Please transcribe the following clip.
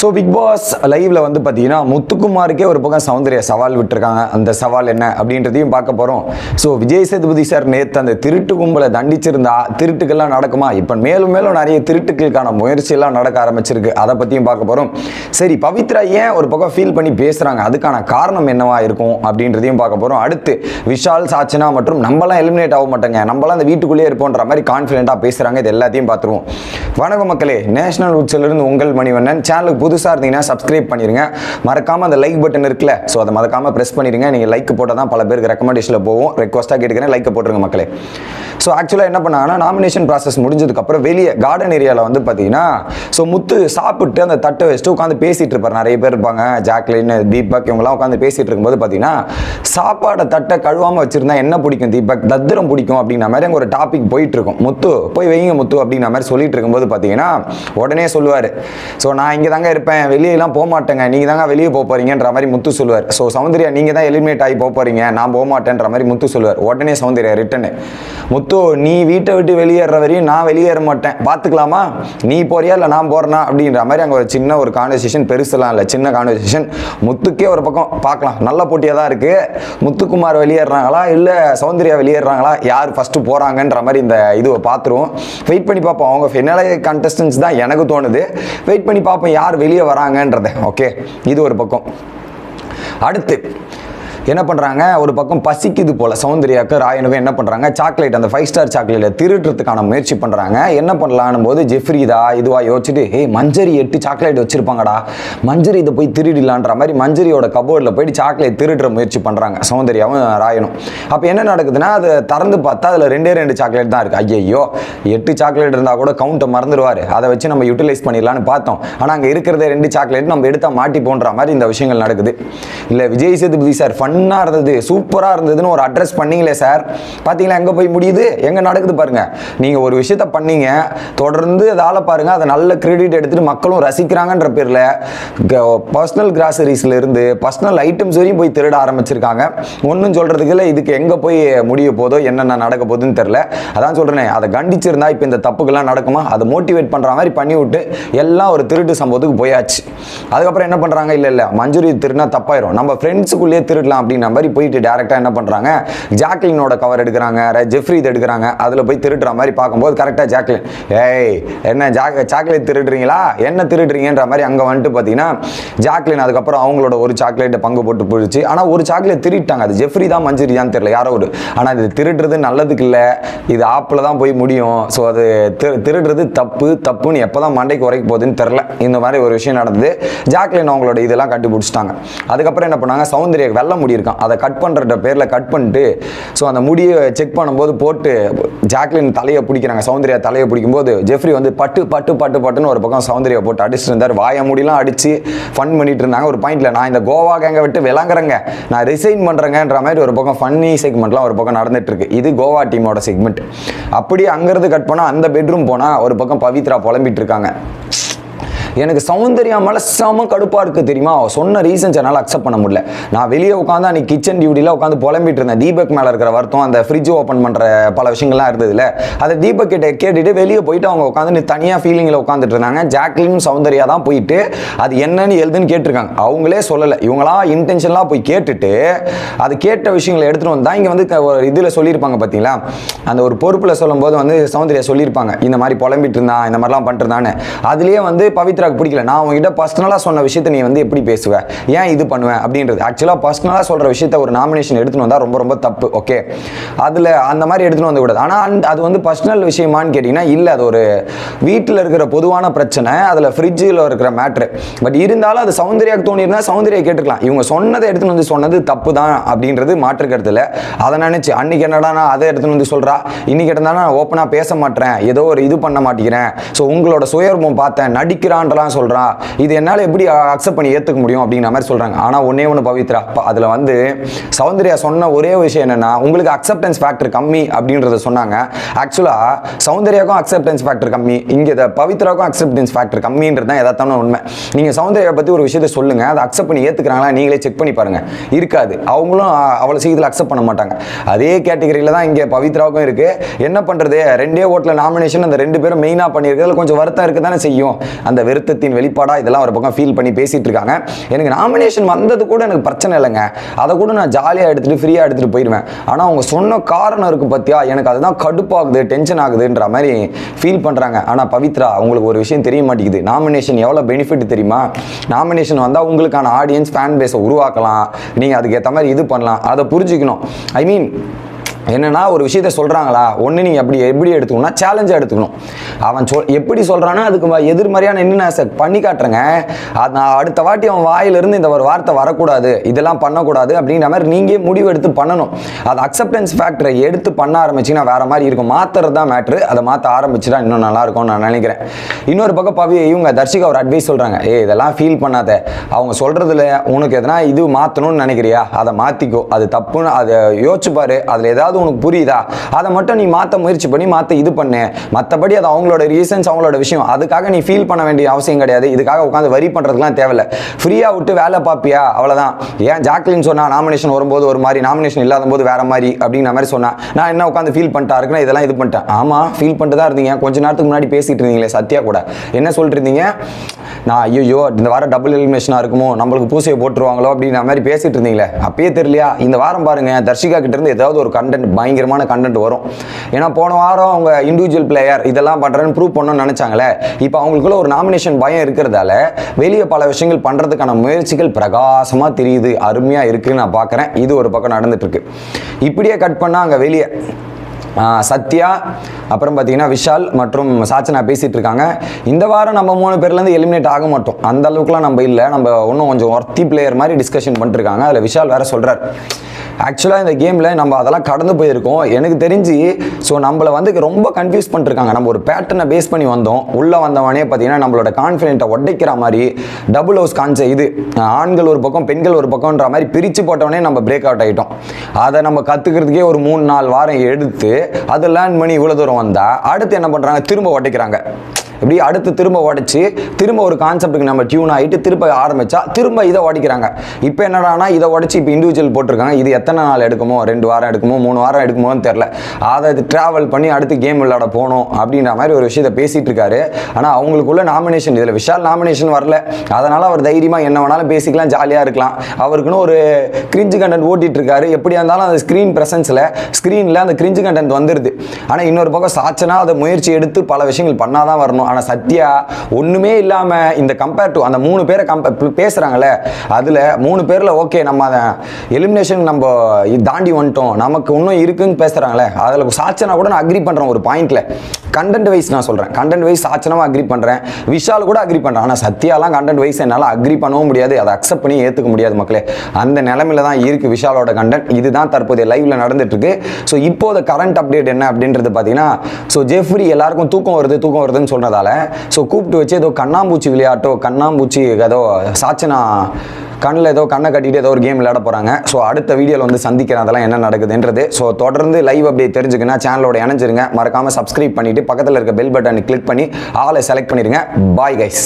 So big pass லைவ்ல வந்து பார்த்தீங்கன்னா முத்துக்குமாருக்கே ஒரு பக்கம் சௌந்தர்யா சவால் விட்டுருக்காங்க. அந்த சவால் என்ன அப்படின்றதையும் பார்க்க போகிறோம் ஸோ விஜய் சேதுபதி சார் நேற்று அந்த திருட்டு கும்பலை தண்டிச்சிருந்தா திருட்டுக்கெல்லாம் நடக்குமா? இப்போ மேலும் மேலும் நிறைய திருட்டுக்களுக்கான முயற்சியெல்லாம் நடக்க ஆரம்பிச்சிருக்கு. அதை பற்றியும் பார்க்க போகிறோம் சரி பவித்ரா ஏன் ஒரு பக்கம் ஃபீல் பண்ணி பேசுகிறாங்க அதுக்கான காரணம் என்னவா இருக்கும் அப்படின்றதையும் பார்க்க போகிறோம் அடுத்து விஷால் சாச்சனா மற்றும் நம்மளாம் எலிமினேட் ஆக மாட்டோங்க. நம்மளாம் அந்த வீட்டுக்குள்ளேயே இருப்போன்ற மாதிரி கான்ஃபிடென்ட்டாக பேசுகிறாங்க இது எல்லாத்தையும் பார்த்துருவோம். வணக்க மக்களே. நேஷனல் உட்சிலிருந்து உங்கள் மணிவண்ணன். சேனலுக்கு புதுசாக இருந்தீங்கன்னா சப்ஸ்கிரைப் பண்ணிடுங்க மறக்காமல் அந்த லைக் பட்டன் இருக்குல்ல ஸோ அதை மறக்காமல் ப்ரெஸ் பண்ணிடுங்க நீங்கள் லைக் போட்டால் தான் பல பேருக்கு ரெக்கமெண்டேஷனில் போகும் ரெக்வஸ்ட்டாக கேட்டுக்கிறேன் லைக் போட்டுருங்க மக்களே. ஸோ ஆக்சுவலாக என்ன பண்ணாங்கன்னா நாமினேஷன் ப்ராசஸ் முடிஞ்சதுக்கப்புறம் வெளியே கார்டன் ஏரியாவில் வந்து பார்த்தீங்கன்னா ஸோ முத்து சாப்பிட்டு அந்த தட்டை வச்சுட்டு உட்காந்து பேசிகிட்டு இருப்பார். நிறைய பேர் இருப்பாங்க. ஜாக்லின் தீபக் இவங்கலாம் உட்காந்து பேசிகிட்டு இருக்கும்போது பார்த்தீங்கன்னா சாப்பாடை தட்டை கழுவாமல் வச்சுருந்தா என்ன பிடிக்கும் தீபக்? தத்திரம் பிடிக்கும் அப்படிங்கிற மாதிரி அங்கே ஒரு டாபிக் போயிட்டு இருக்கும். முத்து போய் வைங்க முத்து அப்படிங்கிற மாதிரி சொல்லிட்டு இருக்கும்போது பார்த்தீங்கன்னா உடனே சொல்லுவார். ஸோ நான் இங்கே தாங்க இருப்பேன் வெளியெல்லாம் போக மாட்டேங்க நீங்கள் தாங்க வெளியே போக போகிறீங்கன்ற மாதிரி முத்து சொல்லுவார். ஸோ சௌந்தர்யா நீங்கள் தான் எலிமினேட் ஆகி போக போகிறீங்க நான் போக மாட்டேன்ற மாதிரி முத்து சொல்லுவார். உடனே சௌந்தர்யா ரிட்டனு முத்து நீ வீட்டை விட்டு வெளியேற வரையும் நான் வெளியேற மாட்டேன். பார்த்துக்கலாமா நீ போறியா இல்லை நான் போறேனா? அப்படின்ற மாதிரி அங்கே ஒரு சின்ன ஒரு கான்வர்சேஷன் பெருசுலாம் இல்லை. சின்ன கான்வர்சேஷன் முத்துக்கே ஒரு பக்கம் பார்க்கலாம் நல்ல போட்டியாக தான் இருக்கு. முத்துக்குமார் வெளியேறாங்களா? இல்லை சௌந்தர்யா வெளியேறாங்களா? யார் ஃபஸ்ட்டு போகிறாங்கன்ற மாதிரி இந்த இது பார்த்துருவோம். வெயிட் பண்ணி பார்ப்போம். அவங்க ஃபினாலே கண்டஸ்டன்ஸ் தான் எனக்கு தோணுது. வெயிட் பண்ணி பார்ப்போம் யார் வெளியே வராங்கன்றதை ஓகே இது ஒரு பக்கம். அடுத்து என்ன பண்ணுறாங்க ஒரு பக்கம் பசிக்குது போல சௌந்தர்யாக்கு ராயனுக்கும் என்ன பண்ணுறாங்க சாக்லேட் அந்த ஃபைவ் ஸ்டார் சாக்லேட்டை திருட்டுறதுக்கான முயற்சி பண்ணுறாங்க என்ன பண்ணலான்னு போது ஜெஃப்ரிதா இதுவா யோசிச்சுட்டு ஏய் மஞ்சரி எட்டு சாக்லேட் வச்சுருப்பாங்கடா. மஞ்சரி இதை போய் திருடிடலான்ற மாதிரி மஞ்சரியோட கபோர்டில் போயிட்டு சாக்லேட் திருடுற முயற்சி பண்ணுறாங்க சௌந்தர்யாவும் ராயனும். அப்போ என்ன நடக்குதுன்னா அதை திறந்து பார்த்தா அதில் ரெண்டே ரெண்டு சாக்லேட் தான் இருக்குது ஐயையோ எட்டு சாக்லேட் இருந்தால் கூட கவுண்ட்டை மறந்துடுவார். அதை வச்சு நம்ம யூட்டிலைஸ் பண்ணிடலான்னு பார்த்தோம். ஆனால் அங்கே இருக்கிறதே ரெண்டு சாக்லேட் நம்ம எடுத்தால் மாட்டி போன்ற மாதிரி இந்த விஷயங்கள் நடக்குது. இல்லை விஜய் சேதுபதி சார் ஃபன் ஃபன்னாக இருந்தது சூப்பராக இருந்ததுன்னு ஒரு அட்ரஸ் பண்ணீங்களே சார் பார்த்தீங்களா எங்கே போய் முடியுது? எங்கே நடக்குது பாருங்க. நீங்கள் ஒரு விஷயத்த பண்ணீங்க தொடர்ந்து அதால் பாருங்க அதை நல்ல கிரெடிட் எடுத்துட்டு மக்களும் ரசிக்கிறாங்கன்ற பேரில் பர்சனல் கிராசரிஸ்ல இருந்து பர்சனல் ஐட்டம்ஸ் வரையும் போய் திருட ஆரம்பிச்சிருக்காங்க. ஒன்றும் சொல்றதுக்கு இல்லை இதுக்கு எங்கே போய் முடிய போதோ என்னென்ன நடக்க போகுதுன்னு தெரில அதான் சொல்கிறேன் அதை கண்டிச்சிருந்தா இப்போ இந்த தப்புக்கெல்லாம் நடக்குமா? அதை மோட்டிவேட் பண்ணுற மாதிரி பண்ணிவிட்டு எல்லாம் ஒரு திருட்டு சம்பவத்துக்கு போயாச்சு. அதுக்கப்புறம் என்ன பண்ணுறாங்க இல்லை இல்லை மஞ்சுரி திருடினா தப்பாயிரும். நம்ம ஃப்ரெண்ட்ஸுக்குள்ளேயே திருடலாம். அப்படின்ற மாதிரி போயிட்டு டேரெக்டாக என்ன பண்ணுறாங்க ஜாக்லினோட கவர் எடுக்கிறாங்க ஜெஃப்ரி இது எடுக்கிறாங்க அதில் போய் திருடுற மாதிரி பார்க்கும்போது கரெக்டாக ஜாக்லின் ஏய் என்ன ஜாக் சாக்லேட் திருடுறீங்களா? என்ன திருடுறீங்கன்ற மாதிரி அங்கே வந்துட்டு பார்த்தீங்கன்னா ஜாக்லின் அதுக்கப்புறம் அவங்களோட ஒரு சாக்லேட்டை பங்கு போட்டு போயிடுச்சு. ஆனால் ஒரு சாக்லேட் திருட்டாங்க அது ஜெஃப்ரி தான் மஞ்சிரியான்னு தெரியல யாரோ ஒரு. ஆனால் இது திருடுறது நல்லதுக்கு இல்லை. இது ஆப்பில் தான் போய் முடியும். ஸோ அது திரு திருடுறது தப்பு தப்புன்னு எப்போ தான் மண்டைக்கு உரைக்க போகுதுன்னு தெரில இந்த மாதிரி ஒரு விஷயம் நடந்தது. ஜாக்லின் அவங்களோட இதெல்லாம் கண்டுபிடிச்சிட்டாங்க. அதுக்கப்புறம் என்ன பண்ணாங்க? சௌந்தர்யா முடியும் முடி இருக்கான் அதை கட் பண்ணுற பேரில் கட் பண்ணிட்டு ஸோ அந்த முடியை செக் பண்ணும்போது போட்டு ஜாக்லின் தலையை பிடிக்கிறாங்க சௌந்தர்யா தலையை பிடிக்கும்போது ஜெஃப்ரி வந்து பட்டு பட்டு பட்டு பட்டுன்னு ஒரு பக்கம் சௌந்தர்யா போட்டு அடிச்சுட்டு இருந்தார். வாய முடியெல்லாம் அடிச்சு ஃபன் பண்ணிட்டு இருந்தாங்க. ஒரு பாயிண்ட்ல நான் இந்த கோவா கேங்கை விட்டு விளங்குறேங்க நான் ரிசைன் பண்ணுறேங்கன்ற மாதிரி ஒரு பக்கம் ஃபன்னி செக்மெண்ட்லாம் ஒரு பக்கம் நடந்துட்டு இருக்கு இது கோவா டீமோட செக்மெண்ட் அப்படியே அங்கிருந்து கட் பண்ணா அந்த பெட்ரூம் போனால் ஒரு பக்கம் பவித்ரா புலம்பிட்டு இருக்காங்க. எனக்கு சௌந்தர்யா மேலே செம கடுப்பாக இருக்குது தெரியுமா? அவள் சொன்ன ரீசன்ஸ் என்னால் அக்செப்ட் பண்ண முடியல. நான் வெளியே உட்காந்து அன்றைக்கி கிச்சன் டியூட்டியில் உட்காந்து புலம்பிட்டு இருந்தேன். தீபக் மேலே இருக்கிற வருத்தம் அந்த ஃப்ரிட்ஜ் ஓப்பன் பண்ணுற பல விஷயங்கள்லாம் இருந்ததுல அதை தீபக் கிட்ட கேட்டுட்டு வெளியே போயிட்டு அவங்க உட்காந்து தனியாக ஃபீலிங்கில் உட்காந்துட்டு இருந்தாங்க. ஜாக்லின் சௌந்தர்யா தான் போயிட்டு அது என்னன்னு எழுதுன்னு கேட்டிருக்காங்க. அவங்களே சொல்லலை. இவங்களாம் இன்டென்ஷன்லாம் போய் கேட்டுட்டு அது கேட்ட விஷயங்களை எடுத்துகிட்டு வந்தால் இங்கே வந்து க- ஒரு இதில் சொல்லியிருப்பாங்க பார்த்தீங்களா அந்த ஒரு பொறுப்பில் சொல்லும்போது வந்து சௌந்தர்யா சொல்லியிருப்பாங்க. இந்த மாதிரி புலம்பிட்டு இருந்தான் இந்த மாதிரிலாம் பண்ணிருந்தான்னு அதுலேயே வந்து பவித்ரா பவித்ராக்கு பிடிக்கல. நான் உங்ககிட்ட பர்சனலாக சொன்ன விஷயத்தை நீ வந்து எப்படி பேசுவ? ஏன் இது பண்ணுவேன் அப்படின்றது. ஆக்சுவலாக பர்சனலாக சொல்கிற விஷயத்த ஒரு நாமினேஷன் எடுத்துன்னு வந்தால் ரொம்ப ரொம்ப தப்பு ஓகே அதில் அந்த மாதிரி எடுத்துன்னு வந்து கூடாது ஆனால் அது வந்து பர்சனல் விஷயமான்னு கேட்டிங்கன்னா இல்லை அது ஒரு வீட்டில் இருக்கிற பொதுவான பிரச்சனை அதில் ஃப்ரிட்ஜில் இருக்கிற மேட்ரு பட் இருந்தாலும் அது சௌந்தர்யாக்கு தோணியிருந்தா சௌந்தர்யா கேட்டுக்கலாம். இவங்க சொன்னதை எடுத்துன்னு வந்து சொன்னது தப்பு தான் அப்படின்றது மாற்று கருத்தில். அதை நினச்சி அன்னைக்கு என்னடா நான் அதை எடுத்துன்னு வந்து சொல்கிறா இன்னைக்கு இருந்தா நான் ஓப்பனாக பேச மாட்டேன் ஏதோ ஒரு இது பண்ண மாட்டேங்கிறேன். ஸோ உங்களோட சுயர்வம் பார்த்தேன். நடிக்கிறான் நடிக்கிறான்றலாம் சொல்கிறான் இது என்னால் எப்படி அக்செப்ட் பண்ணி ஏற்றுக்க முடியும் அப்படிங்கிற மாதிரி சொல்கிறாங்க ஆனால் ஒன்றே ஒன்று பவித்ரா. அதில் வந்து சௌந்தர்யா சொன்ன ஒரே விஷயம் என்னென்னா உங்களுக்கு அக்செப்டன்ஸ் ஃபேக்டர் கம்மி அப்படின்றத சொன்னாங்க. ஆக்சுவலாக சௌந்தர்யாக்கும் அக்செப்டன்ஸ் ஃபேக்டர் கம்மி. இங்கே இதை பவித்ராக்கும் அக்செப்டன்ஸ் ஃபேக்டர் கம்மின்றது தான் எதாத்தான உண்மை. நீங்கள் சௌந்தர்யா பற்றி ஒரு விஷயத்தை சொல்லுங்க. அதை அக்செப்ட் பண்ணி ஏற்றுக்கிறாங்களா நீங்களே செக் பண்ணி பாருங்க. இருக்காது. அவங்களும் அவ்வளோ சீக்கிரத்தில் அக்செப்ட் பண்ண மாட்டாங்க. அதே கேட்டகரியில் தான் இங்கே பவித்ராவுக்கும் இருக்குது என்ன பண்ணுறது ரெண்டே ஓட்டில் நாமினேஷன் அந்த ரெண்டு பேரும் மெயினாக பண்ணியிருக்கிறதுல கொஞ்சம் வருத்தம் இருக்க தானே செய்யும். அந்த வெறு வருத்தத்தின் வெளிப்பாடா இதெல்லாம் ஒரு பக்கம் ஃபீல் பண்ணி பேசிட்டு இருக்காங்க எனக்கு நாமினேஷன் வந்தது கூட எனக்கு பிரச்சனை இல்லைங்க. அதை கூட நான் ஜாலியாக எடுத்துட்டு ஃப்ரீயாக எடுத்துட்டு போயிடுவேன். ஆனால் அவங்க சொன்ன காரணம் இருக்கு பார்த்தியா எனக்கு அதுதான் கடுப்பாகுது டென்ஷன் ஆகுதுன்ற மாதிரி ஃபீல் பண்ணுறாங்க ஆனால் பவித்ரா உங்களுக்கு ஒரு விஷயம் தெரிய மாட்டேங்குது. நாமினேஷன் எவ்வளோ பெனிஃபிட் தெரியுமா? நாமினேஷன் வந்தால் உங்களுக்கான ஆடியன்ஸ் ஃபேன் பேஸை உருவாக்கலாம். நீங்கள் அதுக்கேற்ற மாதிரி இது பண்ணலாம். அதை புரிஞ்சுக்கணும். ஐ மீன் என்னன்னா ஒரு விஷயத்த சொல்கிறாங்களா ஒன்று நீங்கள் அப்படி எப்படி எடுத்துக்கணும்னா சேலஞ்சாக எடுத்துக்கணும். அவன் சொல் எப்படி சொல்கிறானோ அதுக்கு எதிர்மறையான என்ன நான் பண்ணி காட்டுறேங்க. அது நான் அடுத்த வாட்டி அவன் வாயிலிருந்து இந்த ஒரு வார்த்தை வரக்கூடாது இதெல்லாம் பண்ணக்கூடாது அப்படிங்கிற மாதிரி நீங்கள் முடிவு எடுத்து பண்ணணும். அது அக்செப்டன்ஸ் ஃபேக்டரை எடுத்து பண்ண ஆரம்பிச்சிங்கன்னா வேற மாதிரி இருக்கும். மாற்றுறது தான் மேட்ரு அதை மாற்ற ஆரம்பிச்சுட்டா இன்னும் நல்லா இருக்கும்னு நான் நினைக்கிறேன். இன்னொரு பக்கம் பவி இவங்க தர்ஷிகா ஒரு அட்வைஸ் சொல்கிறாங்க ஏ இதெல்லாம் ஃபீல் பண்ணாத. அவங்க சொல்கிறதுல உனக்கு எதனா இது மாற்றணும்னு நினைக்கிறியா? அதை மாற்றிக்கோ அது தப்புன்னு அதை யோசிச்சு அதில் ஏதாவது உனக்கு புரியுதா? அதை மட்டும் நீ மாற்ற முயற்சி பண்ணி மாற்ற இது பண்ணு. மற்றபடி அது அவங்களோட ரீசன்ஸ் அவங்களோட விஷயம். அதுக்காக நீ ஃபீல் பண்ண வேண்டிய அவசியம் கிடையாது. இதுக்காக உட்காந்து வரி பண்ணுறதுக்குலாம் தேவையில்ல. ஃப்ரீயாக விட்டு வேலை பார்ப்பியா? அவ்வளோதான் ஏன் ஜாக்லின் சொன்னா நாமினேஷன் வரும்போது ஒரு மாதிரி நாமினேஷன் இல்லாத போது வேற மாதிரி அப்படிங்கிற மாதிரி சொன்னா நான் என்ன உட்காந்து ஃபீல் பண்ணிட்டா? இருக்குன்னா இதெல்லாம் இது பண்ணிட்டேன். ஆமாம் ஃபீல் பண்ணிட்டு தான் இருந்தீங்க. கொஞ்ச நேரத்துக்கு முன்னாடி பேசிட்டு இருந்தீங்களே சத்யா கூட. என்ன சொல்லிட்டு இருந்தீங்க? நான் ஐயோ இந்த வாரம் டபுள் எலிமினேஷனாக இருக்குமோ? நம்மளுக்கு பூசையை போட்டுருவாங்களோ? அப்படின்ற மாதிரி பேசிட்டு இருந்தீங்களே. அப்பயே தெரியலையா? இந்த வாரம் பாருங்க தர்ஷிகா கிட்ட இருந்து ஏதாவது ஒரு கண்டென்ட் பயங்கரமான கண்டென்ட் வரும். ஏன்னா போன வாரம் அவங்க இண்டிவிஜுவல் பிளேயர் இதெல்லாம் பண்ணுறேன்னு ப்ரூவ் பண்ணணும்னு நினைச்சாங்களே இப்போ அவங்களுக்குள்ள ஒரு நாமினேஷன் பயம் இருக்கிறதால வெளியே பல விஷயங்கள் பண்றதுக்கான முயற்சிகள் பிரகாசமா தெரியுது அருமையாக இருக்குன்னு நான் பார்க்குறேன் இது ஒரு பக்கம் நடந்துட்டு இருக்கு. இப்படியே கட் பண்ணால் அங்க வெளியே சத்யா அப்புறம் பார்த்தீங்கன்னா விஷால் மற்றும் சாச்சனா பேசிகிட்டு இருக்காங்க. இந்த வாரம் நம்ம மூணு பேர்லேருந்து எலிமினேட் ஆக மாட்டோம். அந்த அளவுக்குலாம் நம்ம இல்லை. நம்ம இன்னும் கொஞ்சம் ஒர்த்தி பிளேயர் மாதிரி டிஸ்கஷன் பண்ணிட்டுருக்காங்க அதில் விஷால் வேறு சொல்கிறார் ஆக்சுவலாக இந்த கேமில் நம்ம அதெல்லாம் கடந்து போயிருக்கோம். எனக்கு தெரிஞ்சு ஸோ நம்மளை வந்து ரொம்ப கன்ஃபியூஸ் பண்ணிருக்காங்க. நம்ம ஒரு பேட்டர்னை பேஸ் பண்ணி வந்தோம். உள்ளே வந்தவனே பார்த்தீங்கன்னா நம்மளோட கான்ஃபிடென்ட்டை உடைக்கிற மாதிரி டபுள் ஹவுஸ் காஞ்ச இது. ஆண்கள் ஒரு பக்கம் பெண்கள் ஒரு பக்கம்ன்ற மாதிரி பிரித்து போட்டவனே நம்ம பிரேக் அவுட் ஆகிட்டோம் அதை நம்ம கற்றுக்கிறதுக்கே ஒரு மூணு நாலு வாரம் எடுத்து அது லேர்ன் பண்ணி இவ்வளோ தூரம் வந்தால் அடுத்து என்ன பண்ணுறாங்க திரும்ப உடைக்கிறாங்க இப்படி அடுத்து திரும்ப உடைச்சி திரும்ப ஒரு கான்செப்ட்டுக்கு நம்ம டியூன் ஆகிட்டு திரும்ப ஆரம்பித்தா திரும்ப இதை உடைக்கிறாங்க இப்போ என்னடானா இதை உடச்சி இப்போ இண்டிவிஜுவல் போட்டிருக்காங்க. இது எத்தனை நாள் எடுக்குமோ? ரெண்டு வாரம் எடுக்குமோ? மூணு வாரம் எடுக்குமோன்னு தெரில அதை ட்ராவல் பண்ணி அடுத்து கேம் விளையாட போகணும் அப்படின்ற மாதிரி ஒரு விஷயத்தை பேசிகிட்டு இருக்காரு. ஆனால் அவங்களுக்குள்ள நாமினேஷன் இதில் விஷால் நாமினேஷன் வரல. அதனால் அவர் தைரியமாக என்ன வேணாலும் பேசிக்கலாம் ஜாலியாக இருக்கலாம். அவருக்குன்னு ஒரு கிரிஞ்சு கண்டென்ட் ஓட்டிகிட்டு இருக்காரு. எப்படியா இருந்தாலும் அந்த ஸ்க்ரீன் ப்ரெசன்ஸில் ஸ்க்ரீனில் அந்த கிரிஞ்சு கண்டென்ட் வந்துடுது ஆனால் இன்னொரு பக்கம் சாச்சனா அதை முயற்சி எடுத்து பல விஷயங்கள் பண்ணாதான் வரணும். ஆனால் சத்யா ஒன்றுமே இல்லாமல் இந்த கம்பேர் டு அந்த மூணு பேரை கம்ப பேசுகிறாங்களே அதில் மூணு பேரில் ஓகே நம்ம அதை எலிமினேஷன் நம்ம இது தாண்டி வந்துட்டோம். நமக்கு இன்னும் இருக்குன்னு பேசுகிறாங்களே அதில் சாச்சனா கூட நான் அக்ரி பண்ணுறேன் ஒரு பாயிண்ட்டில் கண்டென்ட் வைஸ் நான் சொல்கிறேன் கண்டென்ட் வைஸ் சாச்சனமாக அக்ரி பண்ணுறேன் விஷால் கூட அக்ரி பண்ணுறேன் ஆனால் சத்யாலாம் கண்டென்ட் வைஸ் என்னால் அக்ரி பண்ணவும் முடியாது. அதை அக்செப்ட் பண்ணி ஏற்றுக்க முடியாது மக்களே. அந்த நிலமையில தான் இருக்குது விஷாலோட கண்டென்ட் இதுதான் தற்போதைய லைவ்ல நடந்துட்டுருக்கு. ஸோ இப்போது கரண்ட் அப்டேட் என்ன அப்படின்றது பார்த்தீங்கன்னா ஸோ ஜெஃப்ரி எல்லாருக்கும் தூக்கம் வருது தூக்கம் வருதுன்னு சொன்னதால் ஸோ கூப்பிட்டு வச்சு ஏதோ கண்ணாம்பூச்சி விளையாட்டோ கண்ணாம்பூச்சி ஏதோ சாச்சனா கண்ணில் ஏதோ கண்ணை கட்டிட்டு ஏதோ ஒரு கேம் விளையாட போகிறாங்க ஸோ அடுத்த வீடியோவில் வந்து சந்திக்கிறேன். அதெல்லாம் என்ன நடக்குதுன்றது. ஸோ தொடர்ந்து லைவ் அப்டேட் தெரிஞ்சுக்கன்னா சேனலோட இணைஞ்சிருங்க. மறக்காமல் சப்ஸ்கிரைப் பண்ணிவிட்டு பக்கத்தில் இருக்க பெல் பட்டனை கிளிக் பண்ணி ஆளை செலக்ட் பண்ணிடுங்க. Bye guys